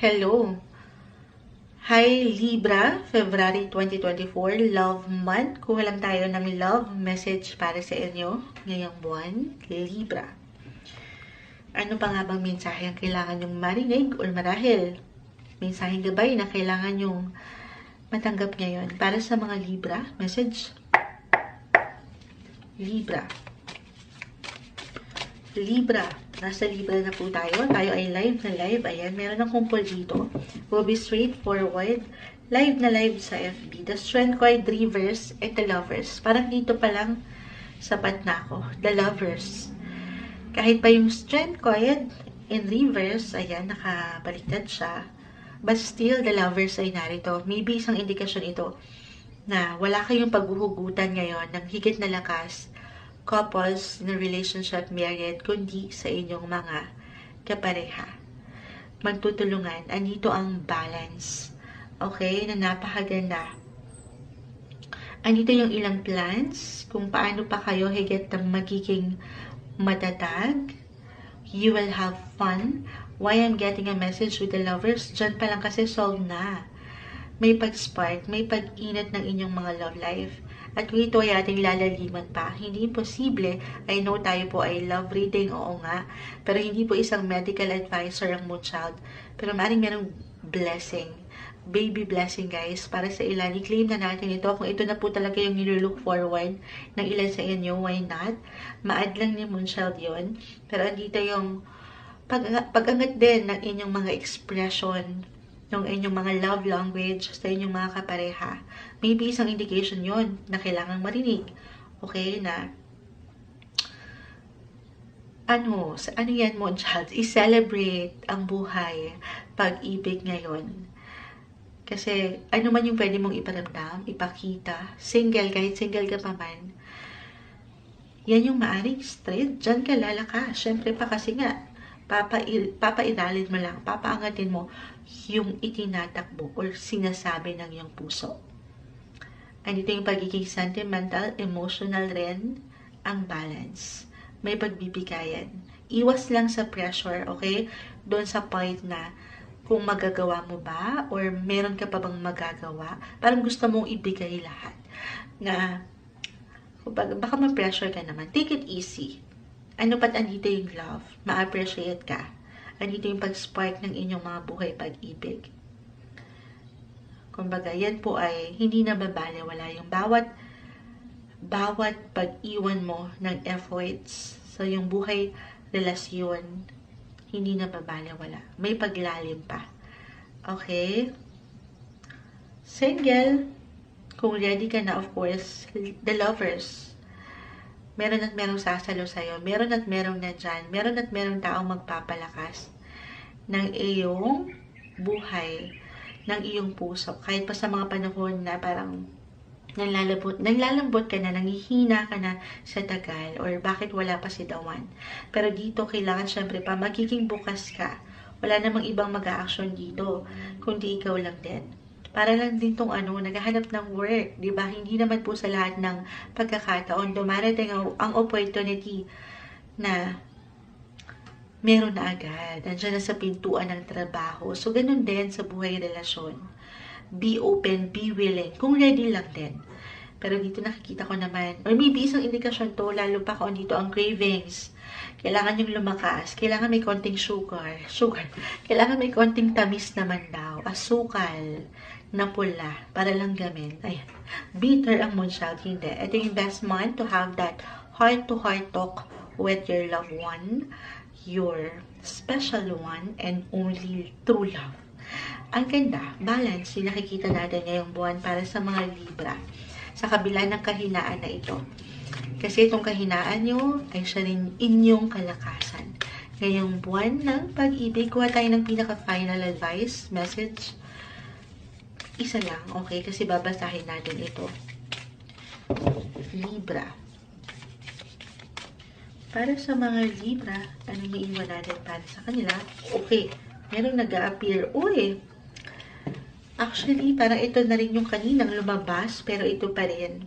Hello! Hi Libra, February 2024, Love Month. Kuha lang tayo ng love message para sa inyo ngayong buwan, Libra. Ano pa nga bang mensahe ang kailangan nyong marinig o marahil mensaheng gabay na kailangan nyong matanggap ngayon para sa mga Libra? Message? Libra. Libra. Nasa Libra na po tayo. Tayo ay live na live. Ayan, meron ng kumpol dito. Will be straightforward. Live na live sa FB. The Strength Card Reverse at The Lovers. Parang dito pa lang sapat na ako. The Lovers. Kahit pa yung Strength Card in reverse, ayan, nakabaliktad siya. But still, The Lovers ay narito. Maybe isang indikasyon ito na wala kayong paghuhugutan ngayon ng higit na lakas couples in a relationship married, kundi sa inyong mga kapareha. Magtutulungan. Andito ang balance. Okay? Na napakaganda. Andito yung ilang plans, kung paano pa kayo higit na magiging matatag. You will have fun. Why I'm getting a message with the lovers? Diyan pa lang kasi solve na. May pag-spark, may pag-inat ng inyong mga love life at kung ito ay ating lalaliman pa, hindi posible, I know tayo po ay love reading, oo nga, pero hindi po isang medical advisor ang moon child, pero maaaring merong blessing, baby blessing guys, para sa ilan. I-claim na natin ito. Kung ito na po talaga yung nilulook forward ng ilan sa inyo, why not? Maad lang ni Moonchild yon Pero andito yung pag pagangat din ng inyong mga expression ng inyong mga love language sa inyong mga kapareha. Maybe isang indication yon na kailangan marinig. Okay, na ano, sa ano yan mo, child, i-celebrate ang buhay, pag-ibig ngayon. Kasi, ano man yung pwede mong iparamdam, ipakita, single, kahit single ka pa man, yan yung maaring straight, dyan ka lalakas. Siyempre pa kasi nga, papa, papairalin mo lang, papaangatin mo yung itinatakbo or sinasabi ng iyong puso. Andito yung pagiging sentimental, emotional rin, ang balance. May pagbibigayan. Iwas lang sa pressure, okay? Doon sa point na kung magagawa mo ba or meron ka pa bang magagawa. Parang gusto mong ibigay lahat. Na, baka ma-pressure ka naman. Take it easy ano pat andito yung love, ma-appreciate ka. Andito yung pag-spark ng inyong mga buhay pag-ibig. Kumbaga, yan po ay hindi na babale. Wala yung bawat bawat pag-iwan mo ng efforts sa yung buhay relasyon, hindi na babale. Wala. May paglalim pa. Okay? Single, kung ready ka na, of course, the lovers, meron at merong sasalo sa'yo, meron at merong nandyan, meron at merong taong magpapalakas ng iyong buhay, ng iyong puso. Kahit pa sa mga panahon na parang naglalambot, naglalambot ka na, nangihina ka na sa tagal, or bakit wala pa si Dawan. Pero dito, kailangan syempre pa, magiging bukas ka. Wala namang ibang mag-a-action dito, kundi ikaw lang din para lang din tong ano, naghahanap ng work, di ba? Hindi naman po sa lahat ng pagkakataon dumarating ang, ang opportunity na meron na agad. Nandiyan na sa pintuan ng trabaho. So, ganun din sa buhay relasyon. Be open, be willing. Kung ready lang din. Pero dito nakikita ko naman, or maybe isang indikasyon to, lalo pa kung dito ang cravings. Kailangan yung lumakas. Kailangan may konting sugar. Sugar. Kailangan may konting tamis naman daw. Asukal na pula para lang gamin. Ayan. Bitter ang moonchild. Hindi. Ito yung best month to have that heart-to-heart -heart talk with your loved one, your special one, and only true love. Ang ganda, balance, yung nakikita natin ngayong buwan para sa mga Libra sa kabila ng kahinaan na ito. Kasi itong kahinaan nyo ay siya rin inyong kalakasan. Ngayong buwan ng pag-ibig, kuha tayo ng pinaka-final advice, message. Isa lang, okay? Kasi babasahin natin ito. Libra. Para sa mga Libra, ano may iwan natin para sa kanila? Okay, merong nag-a-appear. Uy, actually, parang ito na rin yung kaninang lumabas, pero ito pa rin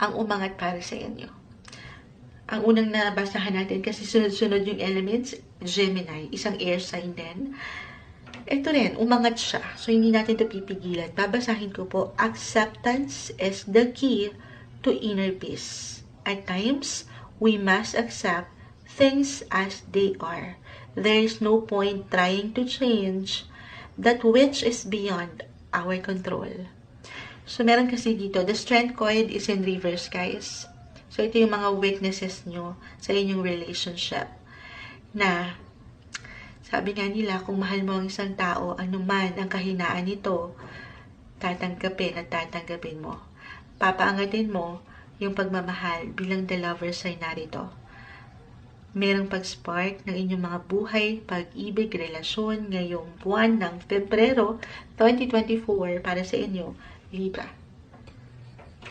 ang umangat para sa inyo. Ang unang nabasahan natin kasi sunod-sunod yung elements, Gemini, isang air sign din. ito rin, umangat siya. So, hindi natin ito pipigilan. Babasahin ko po, acceptance is the key to inner peace. At times, we must accept things as they are. There is no point trying to change that which is beyond our control. So, meron kasi dito, the strength coin is in reverse, guys. So, ito yung mga weaknesses nyo sa inyong relationship. Na, sabi nga nila, kung mahal mo ang isang tao, anuman ang kahinaan nito, tatanggapin at tatanggapin mo. Papaangatin mo yung pagmamahal bilang the lover sign narito. Merong pag-spark ng inyong mga buhay, pag-ibig, relasyon ngayong buwan ng Pebrero 2024 para sa inyo, Libra.